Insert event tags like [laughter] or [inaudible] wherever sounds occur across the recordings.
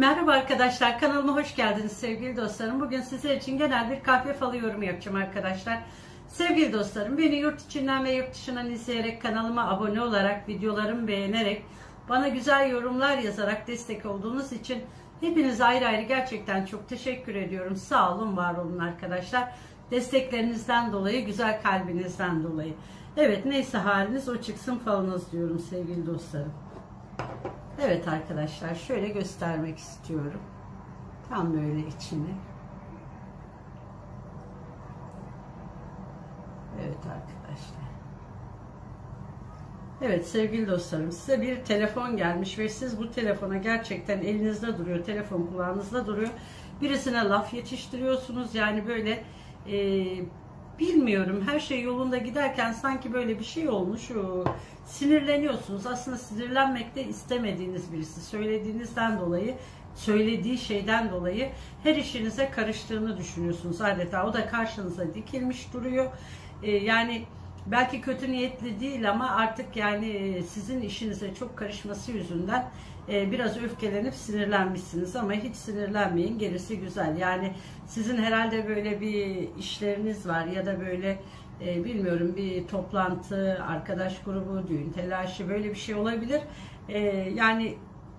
Merhaba arkadaşlar kanalıma hoş geldiniz sevgili dostlarım. Bugün sizler için genel bir kahve falı yorumu yapacağım arkadaşlar. Sevgili dostlarım beni yurt içinden ve yurt dışından izleyerek kanalıma abone olarak videolarımı beğenerek bana güzel yorumlar yazarak destek olduğunuz için hepinize ayrı ayrı gerçekten çok teşekkür ediyorum. Sağ olun var olun arkadaşlar. Desteklerinizden dolayı güzel kalbinizden dolayı. Evet neyse haliniz o çıksın falınız diyorum sevgili dostlarım. Evet arkadaşlar şöyle göstermek istiyorum. Tam böyle içini. Evet arkadaşlar. Evet sevgili dostlarım size bir telefon gelmiş ve siz bu telefona gerçekten elinizde duruyor, telefon kulağınızda duruyor. Birisine laf yetiştiriyorsunuz yani böyle e, bilmiyorum her şey yolunda giderken sanki böyle bir şey olmuş sinirleniyorsunuz. Aslında sinirlenmek de istemediğiniz birisi söylediğinizden dolayı söylediği şeyden dolayı her işinize karıştığını düşünüyorsunuz adeta. O da karşınıza dikilmiş duruyor. E, yani belki kötü niyetli değil ama artık yani e, sizin işinize çok karışması yüzünden e, biraz öfkelenip sinirlenmişsiniz ama hiç sinirlenmeyin gerisi güzel. Yani sizin herhalde böyle bir işleriniz var ya da böyle e, bilmiyorum bir toplantı, arkadaş grubu, düğün telaşı böyle bir şey olabilir. Yani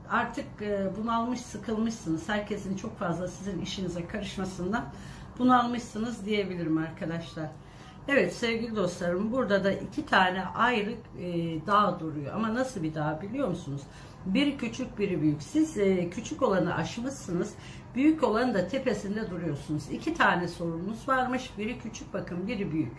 artık bunalmış, sıkılmışsınız. Herkesin çok fazla sizin işinize karışmasından bunalmışsınız diyebilirim arkadaşlar. Evet sevgili dostlarım burada da iki tane ayrı e, dağ duruyor. Ama nasıl bir dağ biliyor musunuz? Biri küçük biri büyük. Siz e, küçük olanı aşmışsınız. Büyük olanı da tepesinde duruyorsunuz. İki tane sorununuz varmış. Biri küçük bakın biri büyük.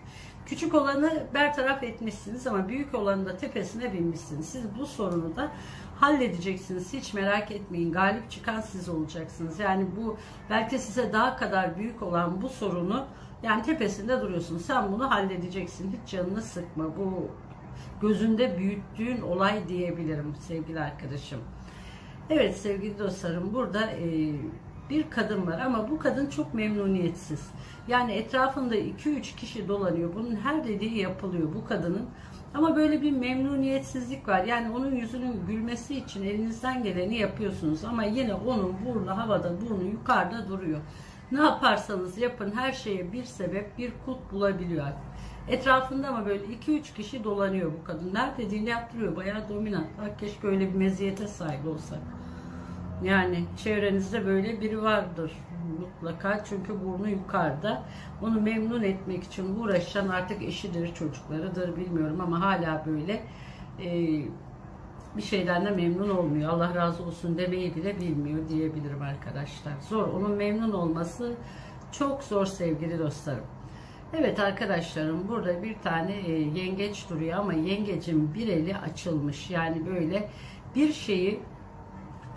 Küçük olanı bertaraf etmişsiniz ama büyük olanı da tepesine binmişsiniz. Siz bu sorunu da halledeceksiniz. Hiç merak etmeyin. Galip çıkan siz olacaksınız. Yani bu belki size daha kadar büyük olan bu sorunu yani tepesinde duruyorsun. Sen bunu halledeceksin. Hiç canını sıkma. Bu gözünde büyüttüğün olay diyebilirim sevgili arkadaşım. Evet sevgili dostlarım burada e, bir kadın var ama bu kadın çok memnuniyetsiz. Yani etrafında 2-3 kişi dolanıyor. Bunun her dediği yapılıyor bu kadının. Ama böyle bir memnuniyetsizlik var. Yani onun yüzünün gülmesi için elinizden geleni yapıyorsunuz. Ama yine onun burnu havada, burnu yukarıda duruyor. Ne yaparsanız yapın her şeye bir sebep, bir kulp bulabiliyor. Etrafında ama böyle 2-3 kişi dolanıyor bu kadın. Nerede dediğini yaptırıyor. Bayağı dominant. Bak keşke öyle bir meziyete sahip olsak. Yani çevrenizde böyle biri vardır mutlaka çünkü burnu yukarıda. Onu memnun etmek için uğraşan artık eşidir, çocuklarıdır bilmiyorum ama hala böyle e, bir şeyden de memnun olmuyor. Allah razı olsun demeyi bile bilmiyor diyebilirim arkadaşlar. Zor. Onun memnun olması çok zor sevgili dostlarım. Evet arkadaşlarım burada bir tane e, yengeç duruyor ama yengecin bir eli açılmış. Yani böyle bir şeyi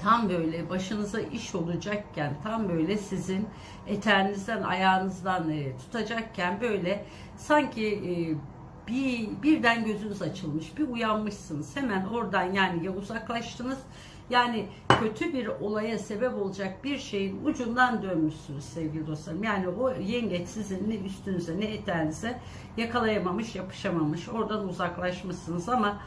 tam böyle başınıza iş olacakken tam böyle sizin eterinizden ayağınızdan e, tutacakken böyle sanki e, bir birden gözünüz açılmış, bir uyanmışsınız. Hemen oradan yani ya uzaklaştınız yani kötü bir olaya sebep olacak bir şeyin ucundan dönmüşsünüz sevgili dostlarım. Yani o yengeç sizin ne üstünüze ne eterinize yakalayamamış, yapışamamış. Oradan uzaklaşmışsınız ama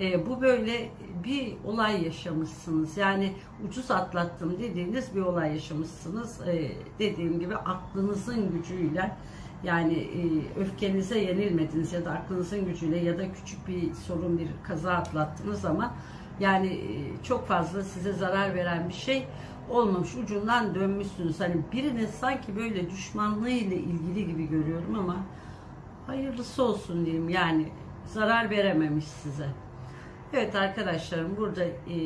e, bu böyle bir olay yaşamışsınız. Yani ucuz atlattım dediğiniz bir olay yaşamışsınız. E, dediğim gibi aklınızın gücüyle yani e, öfkenize yenilmediniz ya da aklınızın gücüyle ya da küçük bir sorun bir kaza atlattınız ama yani e, çok fazla size zarar veren bir şey olmamış ucundan dönmüşsünüz. Hani birinin sanki böyle düşmanlığı ile ilgili gibi görüyorum ama hayırlısı olsun diyeyim yani zarar verememiş size. Evet arkadaşlarım burada e,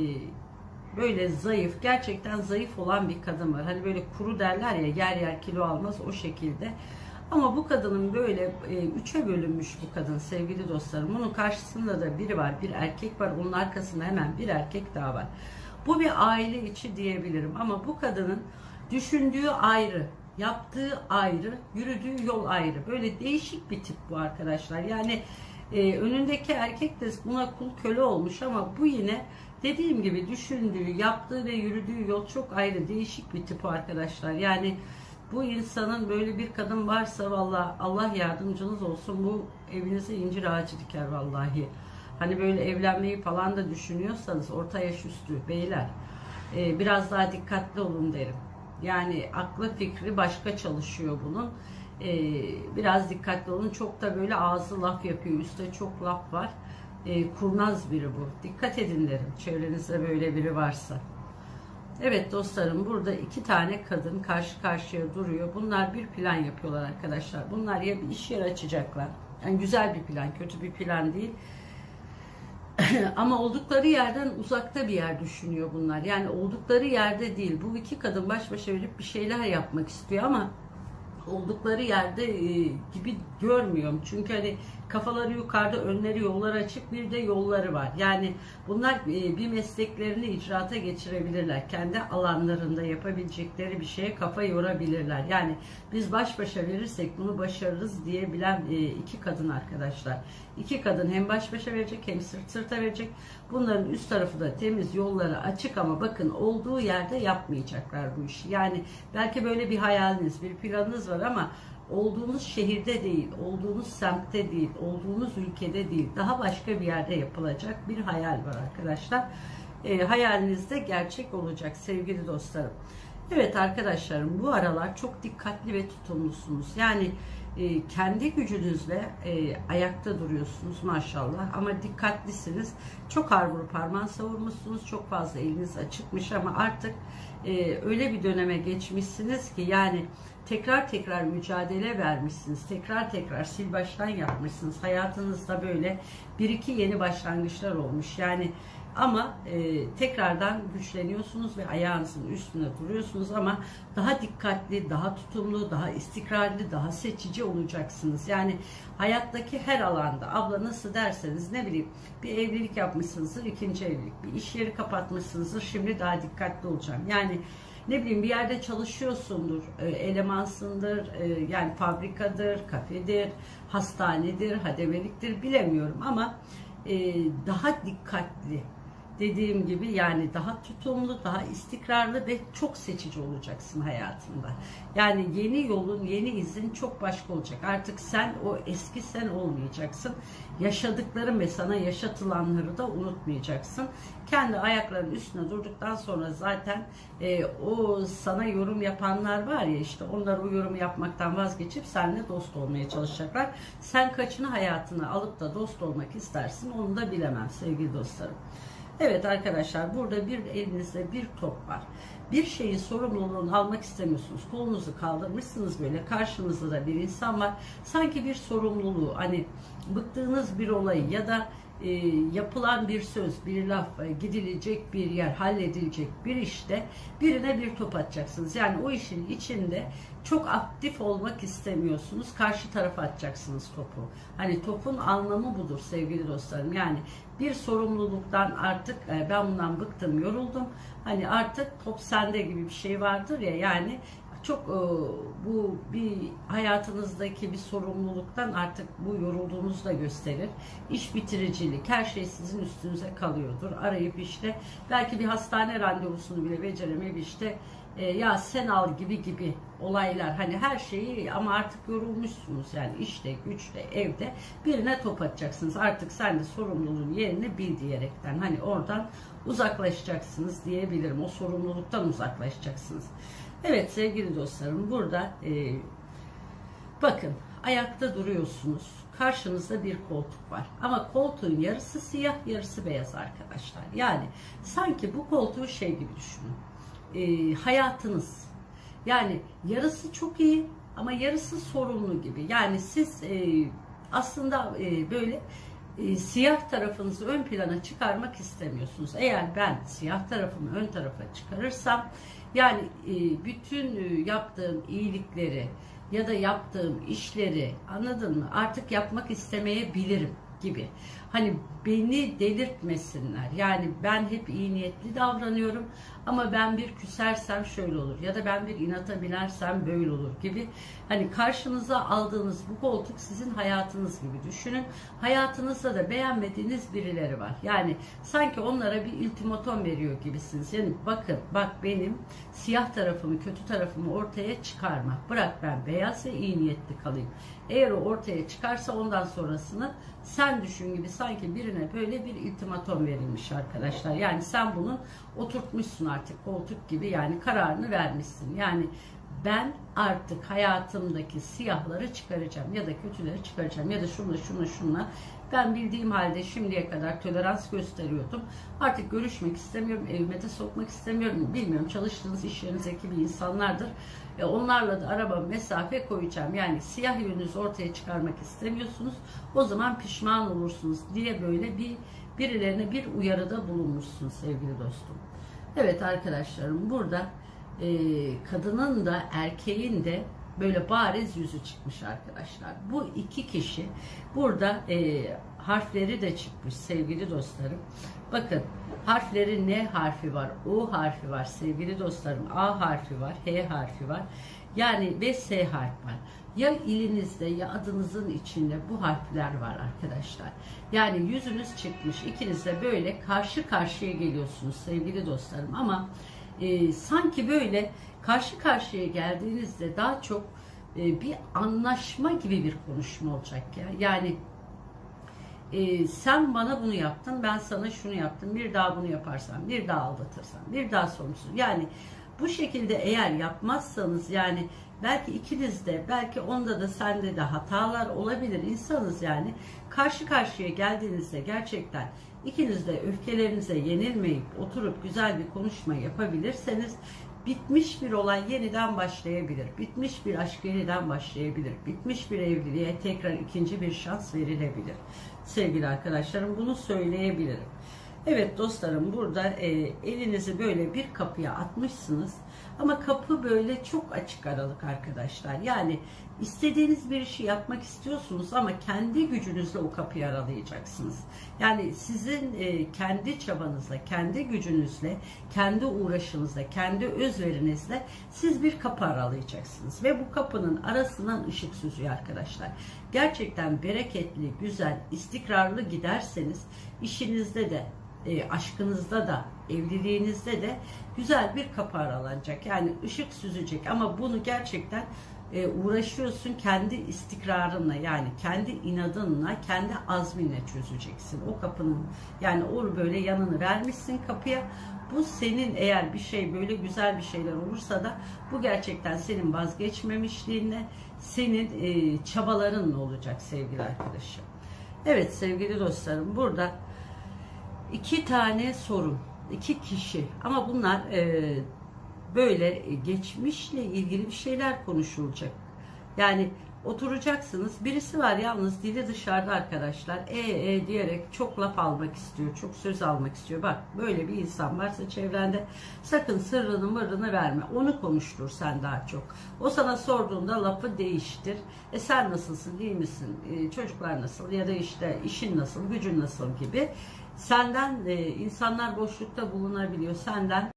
böyle zayıf gerçekten zayıf olan bir kadın var. Hani böyle kuru derler ya yer yer kilo almaz o şekilde. Ama bu kadının böyle e, üçe bölünmüş bu kadın sevgili dostlarım. Bunun karşısında da biri var, bir erkek var. Onun arkasında hemen bir erkek daha var. Bu bir aile içi diyebilirim ama bu kadının düşündüğü ayrı, yaptığı ayrı, yürüdüğü yol ayrı. Böyle değişik bir tip bu arkadaşlar. Yani e, önündeki erkek de buna kul köle olmuş ama bu yine dediğim gibi düşündüğü, yaptığı ve yürüdüğü yol çok ayrı, değişik bir tip arkadaşlar. Yani bu insanın böyle bir kadın varsa vallahi Allah yardımcınız olsun bu evinize incir ağacı diker vallahi. Hani böyle evlenmeyi falan da düşünüyorsanız orta yaş üstü beyler. e, biraz daha dikkatli olun derim. Yani aklı fikri başka çalışıyor bunun. E, biraz dikkatli olun. Çok da böyle ağzı laf yapıyor. Üstte çok laf var. E, kurnaz biri bu. Dikkat edin derim. Çevrenizde böyle biri varsa. Evet dostlarım burada iki tane kadın karşı karşıya duruyor. Bunlar bir plan yapıyorlar arkadaşlar. Bunlar ya bir iş yeri açacaklar. Yani güzel bir plan, kötü bir plan değil. [clears throat] Ama oldukları yerden uzakta bir yer düşünüyor bunlar. Yani oldukları yerde değil. Bu iki kadın baş başa verip bir şeyler yapmak istiyor ama oldukları yerde e, gibi görmüyorum. Çünkü hani kafaları yukarıda, önleri yolları açık, bir de yolları var. Yani bunlar e, bir mesleklerini icraata geçirebilirler. Kendi alanlarında yapabilecekleri bir şeye kafa yorabilirler. Yani biz baş başa verirsek bunu başarırız diyebilen e, iki kadın arkadaşlar. İki kadın hem baş başa verecek hem sırt sırta verecek. Bunların üst tarafı da temiz, yolları açık ama bakın olduğu yerde yapmayacaklar bu işi. Yani belki böyle bir hayaliniz, bir planınız var ama olduğunuz şehirde değil, olduğunuz semtte değil, olduğunuz ülkede değil, daha başka bir yerde yapılacak bir hayal var arkadaşlar. E, hayalinizde gerçek olacak sevgili dostlarım. Evet arkadaşlarım bu aralar çok dikkatli ve tutumlusunuz. Yani e, kendi gücünüzle e, ayakta duruyorsunuz maşallah ama dikkatlisiniz. Çok harbur parmağın savurmuşsunuz. Çok fazla eliniz açıkmış ama artık e, öyle bir döneme geçmişsiniz ki yani tekrar tekrar mücadele vermişsiniz. Tekrar tekrar sil baştan yapmışsınız. Hayatınızda böyle bir iki yeni başlangıçlar olmuş. Yani ama e, tekrardan güçleniyorsunuz ve ayağınızın üstünde duruyorsunuz ama daha dikkatli, daha tutumlu, daha istikrarlı, daha seçici olacaksınız. Yani hayattaki her alanda abla nasıl derseniz ne bileyim bir evlilik yapmışsınızdır, ikinci evlilik, bir iş yeri kapatmışsınızdır, şimdi daha dikkatli olacağım. Yani ne bileyim bir yerde çalışıyorsundur, e, elemansındır, e, yani fabrikadır, kafedir, hastanedir, hademeliktir bilemiyorum ama e, daha dikkatli dediğim gibi yani daha tutumlu, daha istikrarlı ve çok seçici olacaksın hayatında. Yani yeni yolun, yeni izin çok başka olacak. Artık sen o eski sen olmayacaksın. Yaşadıkların ve sana yaşatılanları da unutmayacaksın. Kendi ayaklarının üstüne durduktan sonra zaten e, o sana yorum yapanlar var ya işte onlar o yorumu yapmaktan vazgeçip seninle dost olmaya çalışacaklar. Sen kaçını hayatına alıp da dost olmak istersin onu da bilemem sevgili dostlarım. Evet arkadaşlar burada bir elinizde bir top var. Bir şeyin sorumluluğunu almak istemiyorsunuz. Kolunuzu kaldırmışsınız böyle. Karşınızda da bir insan var. Sanki bir sorumluluğu hani bıktığınız bir olayı ya da e, yapılan bir söz, bir laf, e, gidilecek bir yer, halledilecek bir işte birine bir top atacaksınız. Yani o işin içinde çok aktif olmak istemiyorsunuz. Karşı tarafa atacaksınız topu. Hani topun anlamı budur sevgili dostlarım. Yani bir sorumluluktan artık e, ben bundan bıktım, yoruldum. Hani artık top sende gibi bir şey vardır ya yani çok e, bu bir hayatınızdaki bir sorumluluktan artık bu yorulduğunuzu da gösterir. İş bitiricilik, her şey sizin üstünüze kalıyordur. Arayıp işte belki bir hastane randevusunu bile beceremeyip işte e, ya sen al gibi gibi olaylar hani her şeyi ama artık yorulmuşsunuz yani işte güçte evde birine top atacaksınız. Artık sen de sorumluluğun yerini bil diyerekten hani oradan uzaklaşacaksınız diyebilirim. O sorumluluktan uzaklaşacaksınız. Evet sevgili dostlarım burada e, bakın ayakta duruyorsunuz. Karşınızda bir koltuk var. Ama koltuğun yarısı siyah yarısı beyaz arkadaşlar. Yani sanki bu koltuğu şey gibi düşünün e, hayatınız. Yani yarısı çok iyi ama yarısı sorunlu gibi. Yani siz e, aslında e, böyle e, siyah tarafınızı ön plana çıkarmak istemiyorsunuz. Eğer ben siyah tarafımı ön tarafa çıkarırsam yani e, bütün e, yaptığım iyilikleri ya da yaptığım işleri anladın mı? Artık yapmak istemeyebilirim gibi. Hani beni delirtmesinler. Yani ben hep iyi niyetli davranıyorum ama ben bir küsersem şöyle olur ya da ben bir inata binersem böyle olur gibi. Hani karşınıza aldığınız bu koltuk sizin hayatınız gibi düşünün. Hayatınızda da beğenmediğiniz birileri var. Yani sanki onlara bir ultimatom veriyor gibisiniz. Yani bakın bak benim siyah tarafımı kötü tarafımı ortaya çıkarma. Bırak ben beyaz ve iyi niyetli kalayım. Eğer o ortaya çıkarsa ondan sonrasını sen düşün gibi sanki birine böyle bir ultimatom verilmiş arkadaşlar. Yani sen bunu oturtmuşsun artık koltuk gibi yani kararını vermişsin. Yani ben artık hayatımdaki siyahları çıkaracağım ya da kötüleri çıkaracağım ya da şunla şunla şunla ben bildiğim halde şimdiye kadar tolerans gösteriyordum. Artık görüşmek istemiyorum, evime de sokmak istemiyorum. Bilmiyorum çalıştığınız iş yerinizdeki bir insanlardır. E, onlarla da araba mesafe koyacağım. Yani siyah yönünüzü ortaya çıkarmak istemiyorsunuz. O zaman pişman olursunuz diye böyle bir birilerine bir uyarıda bulunmuşsun sevgili dostum. Evet arkadaşlarım burada e, kadının da erkeğin de böyle bariz yüzü çıkmış arkadaşlar. Bu iki kişi burada e, harfleri de çıkmış sevgili dostlarım. Bakın harfleri N harfi var, O harfi var sevgili dostlarım. A harfi var, H harfi var. Yani ve S harf var. Ya ilinizde ya adınızın içinde bu harfler var arkadaşlar. Yani yüzünüz çıkmış. İkiniz de böyle karşı karşıya geliyorsunuz sevgili dostlarım. Ama e, sanki böyle karşı karşıya geldiğinizde daha çok e, bir anlaşma gibi bir konuşma olacak ya. Yani e, sen bana bunu yaptın, ben sana şunu yaptım. Bir daha bunu yaparsan, bir daha aldatırsan, bir daha sorumsuz. Yani bu şekilde eğer yapmazsanız yani belki ikiniz de belki onda da sende de hatalar olabilir insanız yani karşı karşıya geldiğinizde gerçekten ikiniz de öfkelerinize yenilmeyip oturup güzel bir konuşma yapabilirseniz bitmiş bir olay yeniden başlayabilir. Bitmiş bir aşk yeniden başlayabilir. Bitmiş bir evliliğe tekrar ikinci bir şans verilebilir. Sevgili arkadaşlarım bunu söyleyebilirim. Evet dostlarım burada e, elinizi böyle bir kapıya atmışsınız ama kapı böyle çok açık aralık arkadaşlar. Yani istediğiniz bir işi yapmak istiyorsunuz ama kendi gücünüzle o kapıyı aralayacaksınız. Yani sizin e, kendi çabanızla, kendi gücünüzle, kendi uğraşınızla, kendi özverinizle siz bir kapı aralayacaksınız. Ve bu kapının arasından ışık süzüyor arkadaşlar. Gerçekten bereketli, güzel, istikrarlı giderseniz işinizde de e, aşkınızda da evliliğinizde de güzel bir kapı aralanacak. Yani ışık süzecek ama bunu gerçekten e, uğraşıyorsun kendi istikrarınla yani kendi inadınla kendi azminle çözeceksin. O kapının yani o böyle yanını vermişsin kapıya. Bu senin eğer bir şey böyle güzel bir şeyler olursa da bu gerçekten senin vazgeçmemişliğinle senin e, çabalarınla olacak sevgili arkadaşım. Evet sevgili dostlarım burada iki tane sorun, iki kişi ama bunlar e, böyle geçmişle ilgili bir şeyler konuşulacak. Yani oturacaksınız. Birisi var yalnız dili dışarıda arkadaşlar. E e diyerek çok laf almak istiyor. Çok söz almak istiyor. Bak böyle bir insan varsa çevrende sakın sırrını mırrını verme. Onu konuştur sen daha çok. O sana sorduğunda lafı değiştir. E sen nasılsın değil misin? E, çocuklar nasıl? Ya da işte işin nasıl? Gücün nasıl gibi. Senden e, insanlar boşlukta bulunabiliyor. Senden